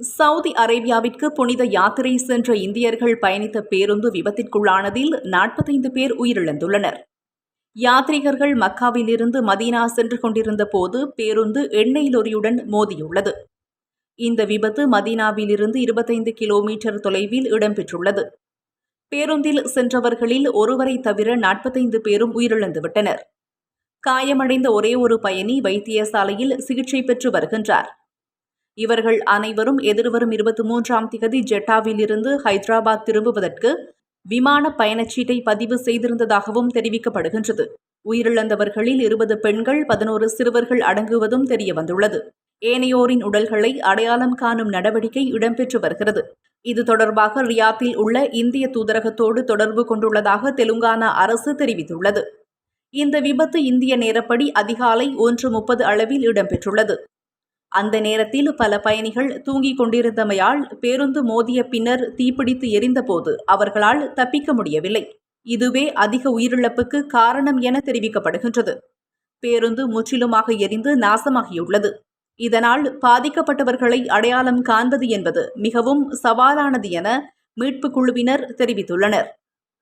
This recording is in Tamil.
சவுதி அரேபியாவிற்கு புனித யாத்திரை சென்ற இந்தியர்கள் பயணித்த பேருந்து விபத்திற்குள்ளானதில் நாற்பத்தைந்து பேர் உயிரிழந்துள்ளனர். யாத்ரீகர்கள் மக்காவிலிருந்து மதீனா சென்று கொண்டிருந்த போது பேருந்து எண்ணெய் லொரியுடன் மோதியுள்ளது. இந்த விபத்து மதீனாவிலிருந்து இருபத்தைந்து கிலோமீட்டர் தொலைவில் இடம்பெற்றுள்ளது. பேருந்தில் சென்றவர்களில் ஒருவரை தவிர நாற்பத்தைந்து பேரும் உயிரிழந்துவிட்டனர். காயமடைந்த ஒரே ஒரு பயணி வைத்தியசாலையில் சிகிச்சை பெற்று வருகின்றார். இவர்கள் அனைவரும் எதிர்வரும் இருபத்தி மூன்றாம் திகதி ஜெட்டாவிலிருந்து ஹைதராபாத் திரும்புவதற்கு விமான பயணச்சீட்டை பதிவு செய்திருந்ததாகவும் தெரிவிக்கப்படுகின்றது. உயிரிழந்தவர்களில் இருபது பெண்கள் பதினோரு சிறுவர்கள் அடங்குவதும் தெரியவந்துள்ளது. ஏனையோரின் உடல்களை அடையாளம் காணும் நடவடிக்கை இடம்பெற்று வருகிறது. இது தொடர்பாக ரியாத்தில் உள்ள இந்திய தூதரகத்தோடு தொடர்பு கொண்டுள்ளதாக தெலுங்கானா அரசு தெரிவித்துள்ளது. இந்த விபத்து இந்திய நேரப்படி அதிகாலை ஒன்று முப்பது அளவில் இடம்பெற்றுள்ளது. அந்த நேரத்தில் பல பயணிகள் தூங்கிக் கொண்டிருந்தமையால் பேருந்து மோதிய பின்னர் தீப்பிடித்து எரிந்தபோது அவர்களால் தப்பிக்க முடியவில்லை. இதுவே அதிக உயிரிழப்புக்கு காரணம் என தெரிவிக்கப்படுகின்றது. பேருந்து முற்றிலுமாக எரிந்து நாசமாகியுள்ளது. இதனால் பாதிக்கப்பட்டவர்களை அடையாளம் காண்பது என்பது மிகவும் சவாலானது என மீட்புக் குழுவினர் தெரிவித்துள்ளனர்.